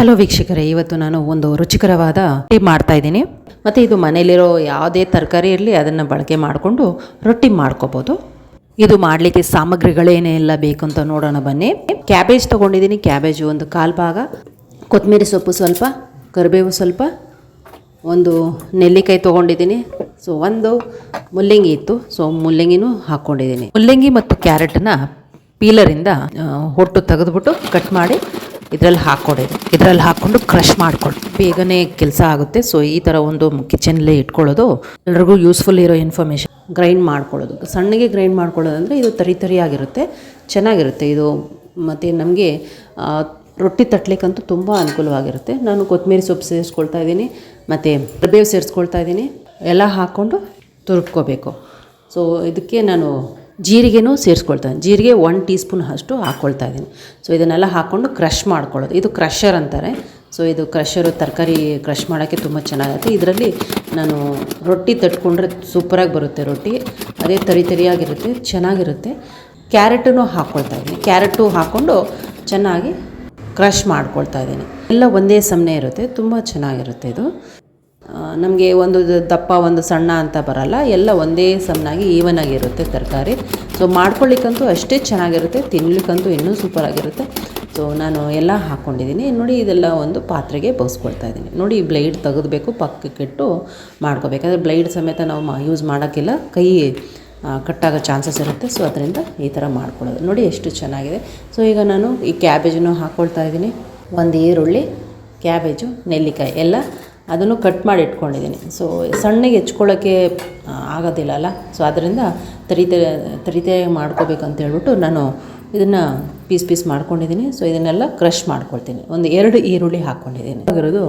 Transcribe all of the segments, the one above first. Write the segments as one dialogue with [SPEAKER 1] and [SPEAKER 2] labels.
[SPEAKER 1] Hello ವೀಕ್ಷಕರೇ, ಇವತ್ತು ನಾನು ಒಂದು ರುಚಿಕರವಾದ ರೊಟ್ಟಿ ಮಾಡ್ತಾ ಇದ್ದೀನಿ. ಮತ್ತು ಇದು ಮನೇಲಿರೋ ಯಾವುದೇ ತರಕಾರಿ ಇರಲಿ, ಅದನ್ನು ಬಳಕೆ ಮಾಡಿಕೊಂಡು ರೊಟ್ಟಿ ಮಾಡ್ಕೋಬೋದು. ಇದು ಮಾಡಲಿಕ್ಕೆ ಸಾಮಗ್ರಿಗಳೇನೆಲ್ಲ ಬೇಕು ಅಂತ ನೋಡೋಣ ಬನ್ನಿ. ಕ್ಯಾಬೇಜ್ ತೊಗೊಂಡಿದ್ದೀನಿ, ಕ್ಯಾಬೇಜು ಒಂದು ಕಾಲು ಭಾಗ ಕೊತ್ತಂಬರಿ ಸೊಪ್ಪು ಸ್ವಲ್ಪ, ಕರಿಬೇವು ಸ್ವಲ್ಪ, ಒಂದು ನೆಲ್ಲಿಕಾಯಿ ತೊಗೊಂಡಿದ್ದೀನಿ. ಸೊ ಒಂದು ಮುಲ್ಲಂಗಿ ಇತ್ತು. ಸೊ ಮುಲ್ಲಂಗಿನೂ ಹಾಕ್ಕೊಂಡಿದ್ದೀನಿ. ಮುಲ್ಲಂಗಿ ಮತ್ತು ಕ್ಯಾರೆಟನ್ನು ಪೀಲರಿಂದ ಹೊಟ್ಟು ತೆಗೆದುಬಿಟ್ಟು ಕಟ್ ಮಾಡಿ ಇದರಲ್ಲಿ ಹಾಕ್ಕೊಡೋದು ಇದರಲ್ಲಿ ಹಾಕ್ಕೊಂಡು ಕ್ರಷ್ ಮಾಡ್ಕೊಳ್ಳಿ ಬೇಗನೆ ಕೆಲಸ ಆಗುತ್ತೆ. ಸೊ ಈ ಥರ ಒಂದು ಕಿಚನ್ಲೇ ಇಟ್ಕೊಳ್ಳೋದು ಎಲ್ರಿಗೂ ಯೂಸ್ಫುಲ್ ಇರೋ ಇನ್ಫಾರ್ಮೇಷನ್ ಗ್ರೈಂಡ್ ಮಾಡ್ಕೊಳ್ಳೋದು. ಸಣ್ಣಗೆ ಗ್ರೈಂಡ್ ಮಾಡ್ಕೊಳ್ಳೋದಂದರೆ ಇದು ತರಿ ತರಿಯಾಗಿರುತ್ತೆ. ಚೆನ್ನಾಗಿರುತ್ತೆ. ಇದು ಮತ್ತು ನಮಗೆ ರೊಟ್ಟಿ ತಟ್ಟಲಿಕ್ಕಂತೂ ತುಂಬ ಅನುಕೂಲವಾಗಿರುತ್ತೆ. ನಾನು ಕೊತ್ತಂಬರಿ ಸೊಪ್ಪು ಸೇರಿಸ್ಕೊಳ್ತಾ ಇದ್ದೀನಿ. ಮತ್ತು ಕರಿಬೇವು ಸೇರಿಸ್ಕೊಳ್ತಾ ಇದ್ದೀನಿ. ಎಲ್ಲ ಹಾಕ್ಕೊಂಡು ತುರ್ಕೋಬೇಕು ಸೊ ಇದಕ್ಕೆ ನಾನು ಜೀರಿಗೆನೂ ಸೇರಿಸ್ಕೊಳ್ತಾ ಜೀರಿಗೆ ಒನ್ ಟೀ ಸ್ಪೂನ್ ಅಷ್ಟು ಹಾಕ್ಕೊಳ್ತಾ ಇದ್ದೀನಿ. ಸೊ ಇದನ್ನೆಲ್ಲ ಹಾಕ್ಕೊಂಡು ಕ್ರಷ್ ಮಾಡ್ಕೊಳ್ಳೋದು. ಇದು ಕ್ರಷರ್ ಅಂತಾರೆ. ಸೊ ಇದು ಕ್ರಷರು ತರಕಾರಿ ಕ್ರಷ್ ಮಾಡೋಕ್ಕೆ ತುಂಬ ಚೆನ್ನಾಗಿರುತ್ತೆ ಇದರಲ್ಲಿ ನಾನು ರೊಟ್ಟಿ ತಟ್ಕೊಂಡ್ರೆ ಸೂಪರಾಗಿ ಬರುತ್ತೆ ರೊಟ್ಟಿ. ಅದೇ ತರಿ ತರಿಯಾಗಿರುತ್ತೆ, ಚೆನ್ನಾಗಿರುತ್ತೆ. ಕ್ಯಾರೆಟನ್ನು ಹಾಕ್ಕೊಳ್ತಾ ಇದ್ದೀನಿ. ಕ್ಯಾರೆಟು ಹಾಕ್ಕೊಂಡು ಚೆನ್ನಾಗಿ ಕ್ರಷ್ ಮಾಡ್ಕೊಳ್ತಾ ಇದ್ದೀನಿ. ಎಲ್ಲ ಒಂದೇ ಸಮನೆ ಇರುತ್ತೆ. ತುಂಬ ಚೆನ್ನಾಗಿರುತ್ತೆ ಇದು. ನಮಗೆ ಒಂದು ದಪ್ಪ, ಒಂದು ಸಣ್ಣ ಅಂತ ಬರಲ್ಲ. ಎಲ್ಲ ಒಂದೇ ಸಮನಾಗಿ ಈವನ್ ಆಗಿರುತ್ತೆ ತರಕಾರಿ. ಸೊ ಮಾಡ್ಕೊಳ್ಳಿಕ್ಕಂತೂ ಅಷ್ಟೇ ಚೆನ್ನಾಗಿರುತ್ತೆ. ತಿನ್ನಲಿಕ್ಕಂತೂ ಇನ್ನೂ ಸೂಪರಾಗಿರುತ್ತೆ ಸೊ ನಾನು ಎಲ್ಲ ಹಾಕ್ಕೊಂಡಿದ್ದೀನಿ ನೋಡಿ, ಇದೆಲ್ಲ ಒಂದು ಪಾತ್ರೆಗೆ ಬಸ್ಕೊಳ್ತಾ ಇದ್ದೀನಿ. ನೋಡಿ ಬ್ಲೈಡ್ ತೆಗೆದ್ಬೇಕು ಪಕ್ಕಕ್ಕಿಟ್ಟು ಮಾಡ್ಕೋಬೇಕಾದ್ರೆ ಬ್ಲೈಡ್ ಸಮೇತ ನಾವು ಯೂಸ್ ಮಾಡೋಕ್ಕಿಲ್ಲ. ಕೈ ಕಟ್ಟಾಗೋ ಚಾನ್ಸಸ್ ಇರುತ್ತೆ. ಸೊ ಅದರಿಂದ ಈ ಥರ ಮಾಡ್ಕೊಳ್ಳೋದು. ನೋಡಿ, ಎಷ್ಟು ಚೆನ್ನಾಗಿದೆ. ಸೊ ಈಗ ನಾನು ಈ ಕ್ಯಾಬೇಜನ್ನು ಹಾಕ್ಕೊಳ್ತಾ ಇದ್ದೀನಿ. ಒಂದು ಈರುಳ್ಳಿ ಕ್ಯಾಬೇಜು ನೆಲ್ಲಿಕಾಯಿ, ಎಲ್ಲ ಅದನ್ನು ಕಟ್ ಮಾಡಿ ಇಟ್ಕೊಂಡಿದ್ದೀನಿ. ಸೊ ಸಣ್ಣಗೆ ಹೆಚ್ಕೊಳ್ಳೋಕ್ಕೆ ಆಗೋದಿಲ್ಲ ಅಲ್ಲ? ಸೊ ಅದರಿಂದ ತರಿತೆ ತರಿತೆ ಮಾಡ್ಕೋಬೇಕಂತ ಹೇಳ್ಬಿಟ್ಟು ನಾನು ಇದನ್ನು ಪೀಸ್ ಪೀಸ್ ಮಾಡ್ಕೊಂಡಿದ್ದೀನಿ. ಸೊ ಇದನ್ನೆಲ್ಲ ಕ್ರಷ್ ಮಾಡ್ಕೊಳ್ತೀನಿ. ಒಂದು ಎರಡು ಈರುಳ್ಳಿ ಹಾಕ್ಕೊಂಡಿದ್ದೀನಿ ಆಗಿರೋದು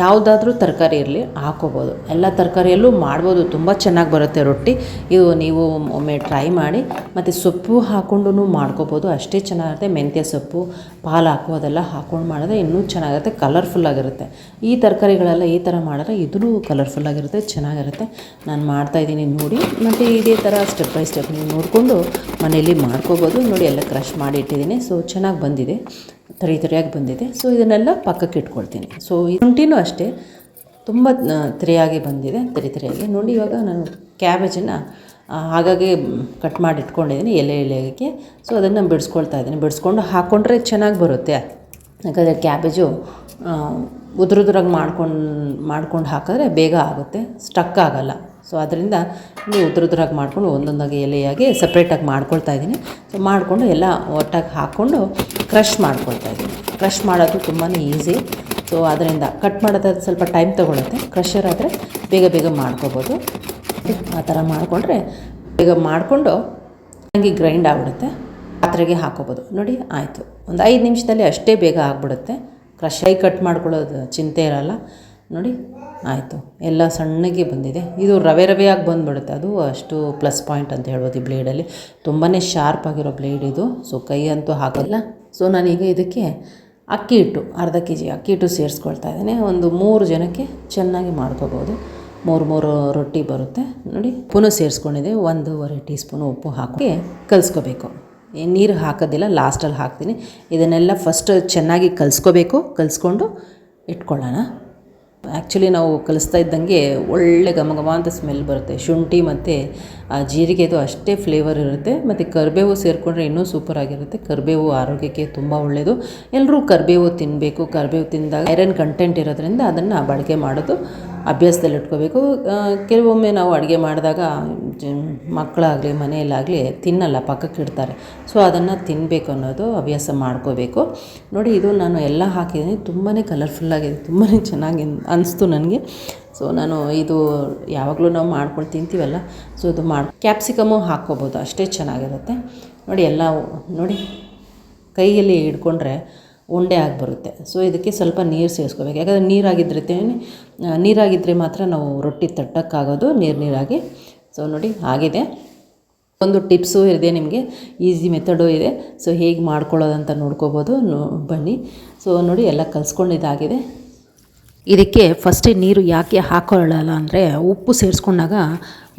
[SPEAKER 1] ಯಾವುದಾದ್ರೂ ತರಕಾರಿ ಇರಲಿ, ಹಾಕೋಬೋದು. ಎಲ್ಲ ತರಕಾರಿಯಲ್ಲೂ ಮಾಡ್ಬೋದು. ತುಂಬ ಚೆನ್ನಾಗಿ ಬರುತ್ತೆ ರೊಟ್ಟಿ. ಇದು ನೀವು ಒಮ್ಮೆ ಟ್ರೈ ಮಾಡಿ, ಮತ್ತು ಸೊಪ್ಪು ಹಾಕ್ಕೊಂಡು ಮಾಡ್ಕೋಬೋದು. ಅಷ್ಟೇ ಚೆನ್ನಾಗಿರುತ್ತೆ. ಮೆಂತ್ಯ ಸೊಪ್ಪು, ಪಾಲು ಹಾಕು, ಅದೆಲ್ಲ ಹಾಕ್ಕೊಂಡು ಮಾಡಿದ್ರೆ ಇನ್ನೂ ಚೆನ್ನಾಗಿರುತ್ತೆ. ಕಲರ್ಫುಲ್ಲಾಗಿರುತ್ತೆ ಈ ತರಕಾರಿಗಳೆಲ್ಲ ಈ ಥರ ಮಾಡಿದ್ರೆ ಇದೂ ಕಲರ್ಫುಲ್ಲಾಗಿರುತ್ತೆ ಚೆನ್ನಾಗಿರುತ್ತೆ. ನಾನು ಮಾಡ್ತಾಯಿದ್ದೀನಿ ನೋಡಿ. ಮತ್ತು ಇದೇ ಥರ ಸ್ಟೆಪ್ ಬೈ ಸ್ಟೆಪ್ ನೀವು ನೋಡಿಕೊಂಡು ಮನೆಯಲ್ಲಿ ಮಾಡ್ಕೋಬೋದು. ನೋಡಿ, ಎಲ್ಲ ಕ್ರಷ್ ಮಾಡಿ ಇಟ್ಟಿದ್ದೀನಿ ಸೊ ಚೆನ್ನಾಗಿ ಬಂದಿದೆ. ತರಿ ತರಿಯಾಗಿ ಬಂದಿದೆ. ಸೊ ಇದನ್ನೆಲ್ಲ ಪಕ್ಕಕ್ಕೆ ಇಟ್ಕೊಳ್ತೀನಿ. ಸೊ ಶುಂಠಿನೂ ಅಷ್ಟೇ. ತುಂಬ ತರಿಯಾಗಿ ಬಂದಿದೆ. ತರಿ ತರಿಯಾಗಿ. ನೋಡಿ, ಇವಾಗ ನಾನು ಕ್ಯಾಬೇಜನ್ನು ಹಾಗಾಗಿ ಕಟ್ ಮಾಡಿ ಇಟ್ಕೊಂಡಿದ್ದೀನಿ ಎಲೆ ಎಲೆಗೆ. ಸೊ ಅದನ್ನು ಬಿಡಿಸ್ಕೊಳ್ತಾ ಇದ್ದೀನಿ. ಬಿಡಿಸ್ಕೊಂಡು ಹಾಕ್ಕೊಂಡ್ರೆ ಚೆನ್ನಾಗಿ ಬರುತ್ತೆ. ಯಾಕಂದರೆ ಕ್ಯಾಬೇಜು ಉದುರುದ್ರಾಗಿ ಮಾಡ್ಕೊಂಡು ಮಾಡ್ಕೊಂಡು ಹಾಕಿದ್ರೆ ಬೇಗ ಆಗುತ್ತೆ ಸ್ಟಕ್ ಆಗೋಲ್ಲ. ಸೊ ಅದರಿಂದ ನೀವು ಉದುರುದ್ರಾಗಿ ಮಾಡ್ಕೊಂಡು ಒಂದೊಂದಾಗಿ ಎಲೆಯಾಗಿ ಸಪ್ರೇಟಾಗಿ ಮಾಡ್ಕೊಳ್ತಾ ಇದ್ದೀನಿ. ಸೊ ಮಾಡಿಕೊಂಡು ಎಲ್ಲ ಒಟ್ಟಾಗಿ ಹಾಕ್ಕೊಂಡು ಕ್ರಷ್ ಮಾಡ್ಕೊಳ್ತಾ ಇದ್ದೀನಿ. ಕ್ರಷ್ ಮಾಡೋದು ತುಂಬಾ ಈಸಿ ಸೊ ಅದರಿಂದ ಕಟ್ ಮಾಡೋದಾದ್ರೆ ಸ್ವಲ್ಪ ಟೈಮ್ ತೊಗೊಳುತ್ತೆ. ಕ್ರಷರ್ ಆದರೆ ಬೇಗ ಬೇಗ ಮಾಡ್ಕೋಬೋದು. ಆ ಥರ ಮಾಡಿಕೊಂಡ್ರೆ ಬೇಗ ಮಾಡಿಕೊಂಡು ಹಂಗೆ ಗ್ರೈಂಡ್ ಆಗಿಬಿಡುತ್ತೆ. ಪಾತ್ರೆಗೆ ಹಾಕೋಬೋದು. ನೋಡಿ, ಆಯಿತು. ಒಂದು ಐದು ನಿಮಿಷದಲ್ಲಿ ಅಷ್ಟೇ ಬೇಗ ಆಗಿಬಿಡುತ್ತೆ. ಕ್ರಷಾಗಿ ಕಟ್ ಮಾಡ್ಕೊಳ್ಳೋದು ಚಿಂತೆ ಇರಲ್ಲ. ನೋಡಿ, ಆಯಿತು. ಎಲ್ಲ ಸಣ್ಣಗೆ ಬಂದಿದೆ. ಇದು ರವೆ ರವೆಯಾಗಿ ಬಂದುಬಿಡುತ್ತೆ. ಅದು ಅಷ್ಟು ಪ್ಲಸ್ ಪಾಯಿಂಟ್ ಅಂತ ಹೇಳ್ಬೋದು ಈ ಬ್ಲೇಡಲ್ಲಿ. ತುಂಬಾ ಶಾರ್ಪ್ ಆಗಿರೋ ಬ್ಲೇಡ್ ಇದು. ಸೊ, ಕೈ ಅಂತೂ ಹಾಕಲ್ಲ ಸೊ, ನಾನೀಗ ಇದಕ್ಕೆ ಅಕ್ಕಿ ಹಿಟ್ಟು, ಅರ್ಧ ಕೆ ಜಿ ಅಕ್ಕಿ ಹಿಟ್ಟು ಸೇರಿಸ್ಕೊಳ್ತಾ ಇದ್ದೇನೆ. ಒಂದು ಮೂರು ಜನಕ್ಕೆ ಚೆನ್ನಾಗಿ ಮಾಡ್ಕೋಬೋದು. ಮೂರು ಮೂರು ರೊಟ್ಟಿ ಬರುತ್ತೆ. ನೋಡಿ ಉಪ್ಪು ಸೇರಿಸ್ಕೊಂಡಿದೆ ಒಂದೂವರೆ ಟೀ ಸ್ಪೂನು ಉಪ್ಪು ಹಾಕಿ ಕಲಿಸ್ಕೋಬೇಕು. ನೀರು ಹಾಕೋದಿಲ್ಲ ಲಾಸ್ಟಲ್ಲಿ ಹಾಕ್ತೀನಿ. ಇದನ್ನೆಲ್ಲ ಫಸ್ಟ್ ಚೆನ್ನಾಗಿ ಕಲಿಸ್ಕೋಬೇಕು, ಕಲಿಸ್ಕೊಂಡು ಇಟ್ಕೊಳ್ಳೋಣ. ಆ್ಯಕ್ಚುಲಿ ನಾವು ಕಲಿಸ್ತಾ ಇದ್ದಂಗೆ ಒಳ್ಳೆ ಘಮ ಘಮ ಅಂತ ಸ್ಮೆಲ್ ಬರುತ್ತೆ. ಶುಂಠಿ ಮತ್ತು, ಆ ಜೀರಿಗೆದು ಅಷ್ಟೇ ಫ್ಲೇವರ್ ಇರುತ್ತೆ. ಮತ್ತು ಕರಿಬೇವು ಸೇರಿಕೊಂಡ್ರೆ ಇನ್ನೂ ಸೂಪರ್ ಆಗಿರುತ್ತೆ. ಕರಿಬೇವು ಆರೋಗ್ಯಕ್ಕೆ ತುಂಬ ಒಳ್ಳೆಯದು ಎಲ್ಲರೂ ಕರಿಬೇವು ತಿನ್ನಬೇಕು ಕರಿಬೇವು ತಿಂದಾಗ ಐರನ್ ಕಂಟೆಂಟ್ ಇರೋದ್ರಿಂದ ಅದನ್ನು ಬಳಕೆ ಮಾಡೋದು ಅಭ್ಯಾಸದಲ್ಲಿ ಇಟ್ಕೋಬೇಕು. ಕೆಲವೊಮ್ಮೆ ನಾವು ಅಡುಗೆ ಮಾಡಿದಾಗ ಮಕ್ಕಳಾಗಲಿ, ಮನೆಯಲ್ಲಾಗಲಿ ತಿನ್ನಲ್ಲ, ಪಕ್ಕಕ್ಕೆ ಇಡ್ತಾರೆ. ಸೊ ಅದನ್ನು ತಿನ್ನಬೇಕು ಅನ್ನೋದು ಅಭ್ಯಾಸ ಮಾಡ್ಕೋಬೇಕು. ನೋಡಿ, ಇದು ನಾನು ಎಲ್ಲ ಹಾಕಿದ್ದೀನಿ. ತುಂಬಾ ಕಲರ್ಫುಲ್ಲಾಗಿದೆ ತುಂಬಾ ಚೆನ್ನಾಗಿ ಅನಿಸ್ತು ನನಗೆ. ಸೊ ನಾನು ಇದು ಯಾವಾಗಲೂ ನಾವು ಮಾಡ್ಕೊಂಡು ತಿಂತೀವಲ್ಲ ಸೊ ಇದು ಮಾಡಿ ಕ್ಯಾಪ್ಸಿಕಮು ಹಾಕ್ಕೋಬೋದು. ಅಷ್ಟೇ ಚೆನ್ನಾಗಿರುತ್ತೆ. ನೋಡಿ, ಎಲ್ಲ, ನೋಡಿ, ಕೈಯಲ್ಲಿ ಹಿಡ್ಕೊಂಡ್ರೆ ಉಂಡೆ ಆಗಿ ಬರುತ್ತೆ ಸೊ ಇದಕ್ಕೆ ಸ್ವಲ್ಪ ನೀರು ಸೇರಿಸ್ಕೋಬೇಕು. ಯಾಕಂದರೆ ನೀರಾಗಿದ್ದರೆ ನೀರಾಗಿದ್ದರೆ ಮಾತ್ರ ನಾವು ರೊಟ್ಟಿ ತಟ್ಟಕ್ಕಾಗೋದು, ನೀರು ನೀರಾಗಿ. ಸೊ ನೋಡಿ, ಆಗಿದೆ. ಒಂದು ಟಿಪ್ಸು ಇದೆ ನಿಮಗೆ. ಈಸಿ ಮೆಥಡು ಇದೆ. ಸೊ ಹೇಗೆ ಮಾಡ್ಕೊಳ್ಳೋದಂತ ನೋಡ್ಕೋಬೋದು. ನೋ, ಬನ್ನಿ. ಸೊ ನೋಡಿ, ಎಲ್ಲ ಕಲಿಸ್ಕೊಂಡಿದ್ದಾಗಿದೆ. ಇದಕ್ಕೆ ಫಸ್ಟೇ ನೀರು ಯಾಕೆ ಹಾಕೊಳ್ಳಲ್ಲ ಅಂದರೆ, ಉಪ್ಪು ಸೇರಿಸ್ಕೊಂಡಾಗ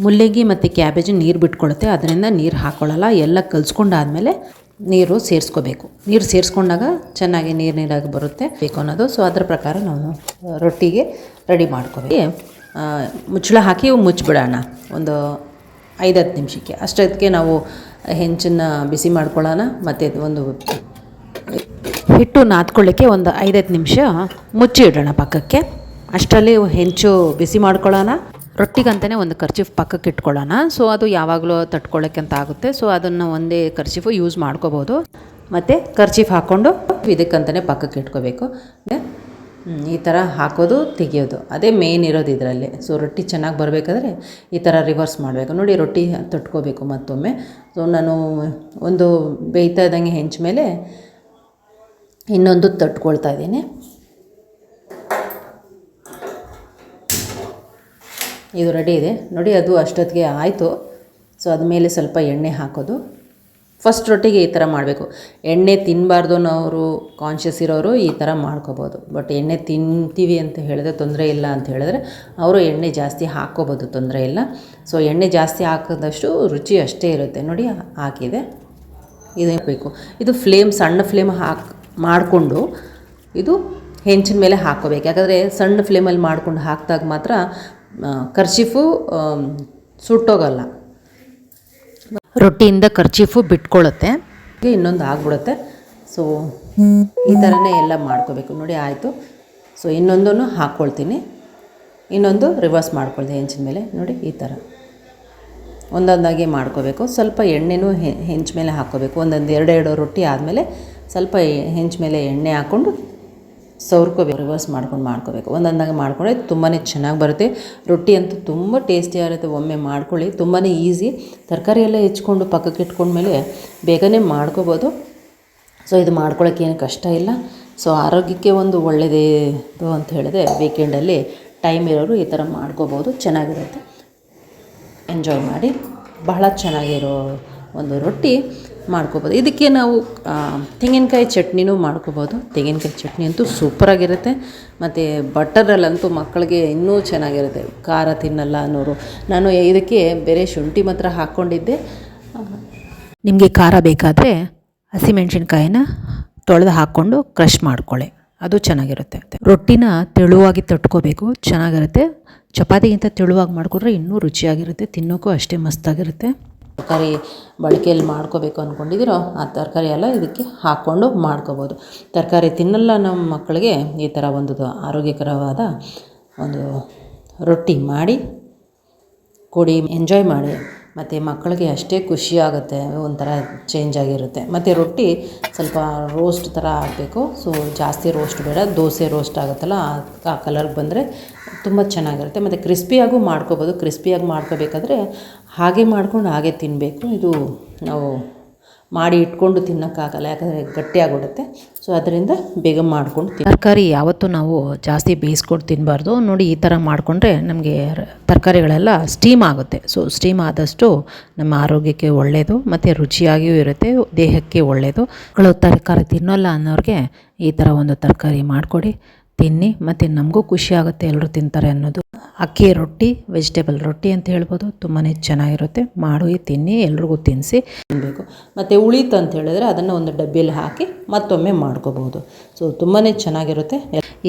[SPEAKER 1] ಮುಲ್ಲಂಗಿ ಮತ್ತು ಕ್ಯಾಬೇಜ್ ನೀರು ಬಿಟ್ಕೊಳುತ್ತೆ. ಅದರಿಂದ ನೀರು ಹಾಕೊಳ್ಳಲ್ಲ. ಎಲ್ಲ ಕಲಿಸ್ಕೊಂಡಾದಮೇಲೆ ನೀರು ಸೇರಿಸ್ಕೋಬೇಕು. ನೀರು ಸೇರಿಸ್ಕೊಂಡಾಗ ಚೆನ್ನಾಗಿ ನೀರು ನೀರಾಗಿ ಬರುತ್ತೆ ಬೇಕು ಅನ್ನೋದು. ಸೊ ಅದರ ಪ್ರಕಾರ ನಾವು ರೊಟ್ಟಿಗೆ ರೆಡಿ ಮಾಡ್ಕೋಬೇಕು. ಮುಚ್ಚಳ ಹಾಕಿ ಮುಚ್ಚಿಬಿಡೋಣ ಒಂದು ಐದು ಹತ್ತು ನಿಮಿಷಕ್ಕೆ. ಅಷ್ಟೊತ್ತಿಗೆ ನಾವು ಹೆಂಚನ್ನು ಬಿಸಿ ಮಾಡ್ಕೊಳ್ಳೋಣ. ಮತ್ತು ಒಂದು ಹಿಟ್ಟು ನಾದ್ಕೊಳ್ಳಿಕ್ಕೆ ಒಂದು ಐದೈದು ನಿಮಿಷ ಮುಚ್ಚಿ ಇಡೋಣ ಪಕ್ಕಕ್ಕೆ. ಅಷ್ಟರಲ್ಲಿ ಹೆಂಚು ಬಿಸಿ ಮಾಡ್ಕೊಳ್ಳೋಣ. ರೊಟ್ಟಿಗಂತಲೇ ಒಂದು ಖರ್ಚಿಫ್ ಪಕ್ಕಕ್ಕೆ ಇಟ್ಕೊಳ್ಳೋಣ. ಸೊ ಅದು ಯಾವಾಗಲೂ ತಟ್ಕೊಳ್ಳೋಕ್ಕೆ ಅಂತ ಆಗುತ್ತೆ. ಸೊ ಅದನ್ನು ಒಂದೇ ಖರ್ಚಿಫು ಯೂಸ್ ಮಾಡ್ಕೋಬೋದು. ಮತ್ತು ಖರ್ಚಿಫ್ ಹಾಕ್ಕೊಂಡು ಇದಕ್ಕಂತಲೇ ಪಕ್ಕಕ್ಕೆ ಇಟ್ಕೋಬೇಕು. ಈ ಥರ ಹಾಕೋದು, ತೆಗಿಯೋದು. ಅದೇ ಮೇನ್ ಇರೋದು ಇದರಲ್ಲಿ. ಸೊ ರೊಟ್ಟಿ ಚೆನ್ನಾಗಿ ಬರಬೇಕಾದ್ರೆ ಈ ಥರ ರಿವರ್ಸ್ ಮಾಡಬೇಕು. ನೋಡಿ, ರೊಟ್ಟಿ ತಟ್ಕೋಬೇಕು ಮತ್ತೊಮ್ಮೆ. ಸೊ ನಾನು ಒಂದು ಬೇಯ್ತಾ ಇದ್ದಂಗೆ ಹೆಂಚ ಮೇಲೆ ಇನ್ನೊಂದು ತಟ್ಕೊಳ್ತಾ ಇದ್ದೀನಿ. ಇದು ರೆಡಿ ಇದೆ. ನೋಡಿ, ಅದು ಅಷ್ಟೊತ್ತಿಗೆ ಆಯಿತು. ಸೊ ಅದ ಮೇಲೆ ಸ್ವಲ್ಪ ಎಣ್ಣೆ ಹಾಕೋದು. ಫಸ್ಟ್ ರೊಟ್ಟಿಗೆ ಈ ಥರ ಮಾಡಬೇಕು. ಎಣ್ಣೆ ತಿನ್ನಬಾರ್ದು ಅನ್ನೋರು ಕಾನ್ಷಿಯಸ್ ಇರೋರು ಈ ಥರ ಮಾಡ್ಕೋಬೋದು. ಬಟ್ ಎಣ್ಣೆ ತಿಂತೀವಿ ಅಂತ ಹೇಳಿದ್ರೆ ತೊಂದರೆ ಇಲ್ಲ ಅಂತ ಹೇಳಿದ್ರೆ ಅವರು ಎಣ್ಣೆ ಜಾಸ್ತಿ ಹಾಕ್ಕೋಬೋದು, ತೊಂದರೆ ಇಲ್ಲ. ಸೊ ಎಣ್ಣೆ ಜಾಸ್ತಿ ಹಾಕಿದಷ್ಟು ರುಚಿ ಅಷ್ಟೇ ಇರುತ್ತೆ. ನೋಡಿ, ಹಾಕಿದೆ. ಇದು ಬೇಕು. ಇದು ಫ್ಲೇಮ್ ಸಣ್ಣ ಫ್ಲೇಮ್ ಹಾಕಿ, ಮಾಡಿಕೊಂಡು ಇದು ಹೆಂಚಿನ ಮೇಲೆ ಹಾಕೋಬೇಕು ಯಾಕಂದರೆ ಸಣ್ಣ ಫ್ಲೇಮಲ್ಲಿ ಮಾಡ್ಕೊಂಡು ಹಾಕಿದಾಗ ಮಾತ್ರ ಕರ್ಚಿಫು ಸುಟ್ಟೋಗಲ್ಲ. ರೊಟ್ಟಿಯಿಂದ ಕರ್ಚಿಫು ಬಿಟ್ಕೊಳ್ಳುತ್ತೆ ಇನ್ನೊಂದು ಆಗ್ಬಿಡುತ್ತೆ. ಸೊ ಈ ಥರನೇ ಎಲ್ಲ ಮಾಡ್ಕೋಬೇಕು. ನೋಡಿ, ಆಯಿತು. ಸೊ ಇನ್ನೊಂದನ್ನು ಹಾಕ್ಕೊಳ್ತೀನಿ ಇನ್ನೊಂದು ರಿವರ್ಸ್ ಮಾಡ್ಕೊಳ್ತೀನಿ ಹೆಂಚಿನ ಮೇಲೆ. ನೋಡಿ, ಈ ಥರ ಒಂದೊಂದಾಗಿ ಮಾಡ್ಕೋಬೇಕು. ಸ್ವಲ್ಪ ಎಣ್ಣೆನೂ ಹೆಂಚ್ ಮೇಲೆ ಹಾಕ್ಕೋಬೇಕು ಒಂದೊಂದು ಎರಡೆರಡು ರೊಟ್ಟಿ ಆದಮೇಲೆ ಸ್ವಲ್ಪ ಹೆಂಚ್ ಮೇಲೆ ಎಣ್ಣೆ ಹಾಕ್ಕೊಂಡು ಸವರ್ಕೋಬೇಕು ರಿವರ್ಸ್ ಮಾಡ್ಕೊಂಡು ಮಾಡ್ಕೋಬೇಕು. ಒಂದೊಂದಾಗ ಮಾಡ್ಕೊಂಡ್ರೆ ತುಂಬಾ ಚೆನ್ನಾಗಿ ಬರುತ್ತೆ. ರೊಟ್ಟಿ ಅಂತೂ ತುಂಬ ಟೇಸ್ಟಿಯಾಗಿರುತ್ತೆ ಒಮ್ಮೆ ಮಾಡ್ಕೊಳ್ಳಿ. ತುಂಬಾ ಈಸಿ ತರಕಾರಿ ಎಲ್ಲ ಹೆಚ್ಕೊಂಡು ಪಕ್ಕಕ್ಕೆ ಇಟ್ಕೊಂಡ್ಮೇಲೆ ಬೇಗನೆ ಮಾಡ್ಕೋಬೋದು. ಸೊ ಇದು ಮಾಡ್ಕೊಳ್ಳೋಕೆ ಏನು ಕಷ್ಟ ಇಲ್ಲ. ಸೊ ಆರೋಗ್ಯಕ್ಕೆ ಒಂದು ಒಳ್ಳೆಯದು ಅಂತ ಹೇಳಿದ್ರೆ ವೀಕೆಂಡಲ್ಲಿ ಟೈಮ್ ಇರೋರು ಈ ಥರ ಮಾಡ್ಕೋಬೋದು. ಚೆನ್ನಾಗಿರುತ್ತೆ. ಎಂಜಾಯ್ ಮಾಡಿ. ಬಹಳ ಚೆನ್ನಾಗಿರೋ ಒಂದು ರೊಟ್ಟಿ. ಮಾಡ್ಕೋಬೋದು. ಇದಕ್ಕೆ ನಾವು ತೆಂಗಿನಕಾಯಿ ಚಟ್ನಿನೂ ಮಾಡ್ಕೋಬೋದು. ತೆಂಗಿನಕಾಯಿ ಚಟ್ನಿ ಅಂತೂ ಸೂಪರಾಗಿರುತ್ತೆ ಮತ್ತು ಬಟರಲ್ಲಂತೂ ಮಕ್ಕಳಿಗೆ ಇನ್ನೂ ಚೆನ್ನಾಗಿರುತ್ತೆ. ಖಾರ ತಿನ್ನಲ್ಲ ಅನ್ನೋರು. ನಾನು ಇದಕ್ಕೆ ಬೇರೆ ಶುಂಠಿ ಮಾತ್ರ ಹಾಕ್ಕೊಂಡಿದ್ದೆ. ನಿಮಗೆ ಖಾರ ಬೇಕಾದರೆ ಹಸಿಮೆಣಸಿನ್ಕಾಯಿನ ತೊಳೆದು ಹಾಕ್ಕೊಂಡು ಕ್ರಷ್ ಮಾಡ್ಕೊಳ್ಳಿ. ಅದು ಚೆನ್ನಾಗಿರುತ್ತೆ. ರೊಟ್ಟಿನ ತೆಳುವಾಗಿ ತಟ್ಕೋಬೇಕು. ಚೆನ್ನಾಗಿರುತ್ತೆ. ಚಪಾತಿಗಿಂತ ತೆಳುವಾಗಿ ಮಾಡಿಕೊಂಡ್ರೆ ಇನ್ನೂ ರುಚಿಯಾಗಿರುತ್ತೆ. ತಿನ್ನೋಕ್ಕೂ ಅಷ್ಟೇ ಮಸ್ತಾಗಿರುತ್ತೆ. ತರಕಾರಿ ಬಳಕೆಯಲ್ಲಿ ಮಾಡ್ಕೋಬೇಕು ಅಂದ್ಕೊಂಡಿದ್ದೀರೋ ಆ ತರಕಾರಿ ಎಲ್ಲ ಇದಕ್ಕೆ ಹಾಕ್ಕೊಂಡು ಮಾಡ್ಕೋಬೋದು. ತರಕಾರಿ ತಿನ್ನಲ್ಲ ನಮ್ಮ ಮಕ್ಕಳಿಗೆ ಈ ಥರ ಒಂದು ಆರೋಗ್ಯಕರವಾದ ಒಂದು ರೊಟ್ಟಿ ಮಾಡಿ, ಕೊಡಿ ಎಂಜಾಯ್ ಮಾಡಿ. ಮತ್ತು ಮಕ್ಕಳಿಗೆ ಅಷ್ಟೇ ಖುಷಿ ಆಗುತ್ತೆ, ಒಂಥರ ಚೇಂಜ್ ಆಗಿರುತ್ತೆ. ಮತ್ತು ರೊಟ್ಟಿ ಸ್ವಲ್ಪ ರೋಸ್ಟ್ ಥರ ಆಗಬೇಕು. ಸೊ ಜಾಸ್ತಿ ರೋಸ್ಟ್ ಬೇಡ, ದೋಸೆ ರೋಸ್ಟ್ ಆಗುತ್ತಲ್ಲ, ಆ ಕಲರ್ಗೆ ಬಂದರೆ ತುಂಬ ಚೆನ್ನಾಗಿರುತ್ತೆ. ಮತ್ತು ಕ್ರಿಸ್ಪಿಯಾಗೂ ಮಾಡ್ಕೋಬೋದು. ಕ್ರಿಸ್ಪಿಯಾಗಿ ಮಾಡ್ಕೋಬೇಕಾದ್ರೆ ಹಾಗೆ ಮಾಡ್ಕೊಂಡು ಹಾಗೆ ತಿನ್ನಬೇಕು ಇದು ನಾವು ಮಾಡಿ ಇಟ್ಕೊಂಡು ತಿನ್ನೋಕ್ಕಾಗಲ್ಲ, ಯಾಕಂದರೆ ಗಟ್ಟಿಯಾಗ್ಬಿಡುತ್ತೆ. ಸೊ ಅದರಿಂದ ಬೇಗ ಮಾಡ್ಕೊಂಡು ತರಕಾರಿ ಯಾವತ್ತೂ ನಾವು ಜಾಸ್ತಿ ಬೇಯಿಸ್ಕೊಂಡು ತಿನ್ನಬಾರ್ದು ನೋಡಿ, ಈ ಥರ ಮಾಡಿಕೊಂಡ್ರೆ ನಮಗೆ ತರಕಾರಿಗಳೆಲ್ಲ ಸ್ಟೀಮ್ ಆಗುತ್ತೆ. ಸೊ ಸ್ಟೀಮ್ ಆದಷ್ಟು ನಮ್ಮ ಆರೋಗ್ಯಕ್ಕೆ ಒಳ್ಳೆಯದು ಮತ್ತು ರುಚಿಯಾಗಿಯೂ ಇರುತ್ತೆ, ದೇಹಕ್ಕೆ ಒಳ್ಳೆಯದು ತರಕಾರಿ ತಿನ್ನೋಲ್ಲ ಅನ್ನೋರಿಗೆ ಈ ಥರ ಒಂದು ತರಕಾರಿ ಮಾಡಿಕೊಡಿ. ತಿನ್ನಿ, ಮತ್ತು ನಮಗೂ ಖುಷಿ ಆಗುತ್ತೆ ಎಲ್ಲರೂ ತಿಂತಾರೆ ಅನ್ನೋದು. ಅಕ್ಕಿ ರೊಟ್ಟಿ ವೆಜಿಟೇಬಲ್ ರೊಟ್ಟಿ ಅಂತ ಹೇಳ್ಬೋದು. ತುಂಬಾ ಚೆನ್ನಾಗಿರುತ್ತೆ. ಮಾಡಿ, ತಿನ್ನಿ, ಎಲ್ರಿಗೂ ತಿನ್ನಿಸಿ ತಿನ್ನಬೇಕು ಮತ್ತು ಉಳಿತು ಅಂತ ಹೇಳಿದ್ರೆ ಅದನ್ನು ಒಂದು ಡಬ್ಬಿಯಲ್ಲಿ ಹಾಕಿ ಮತ್ತೊಮ್ಮೆ ಮಾಡ್ಕೋಬೋದು. ಸೊ ತುಂಬಾ ಚೆನ್ನಾಗಿರುತ್ತೆ.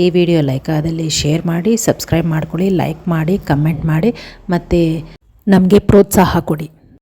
[SPEAKER 1] ಈ ವಿಡಿಯೋ ಲೈಕ್ ಆದಲ್ಲಿ ಶೇರ್ ಮಾಡಿ, ಸಬ್ಸ್ಕ್ರೈಬ್ ಮಾಡ್ಕೊಳ್ಳಿ, ಲೈಕ್ ಮಾಡಿ, ಕಮೆಂಟ್ ಮಾಡಿ, ಮತ್ತು ನಮಗೆ ಪ್ರೋತ್ಸಾಹ ಕೊಡಿ.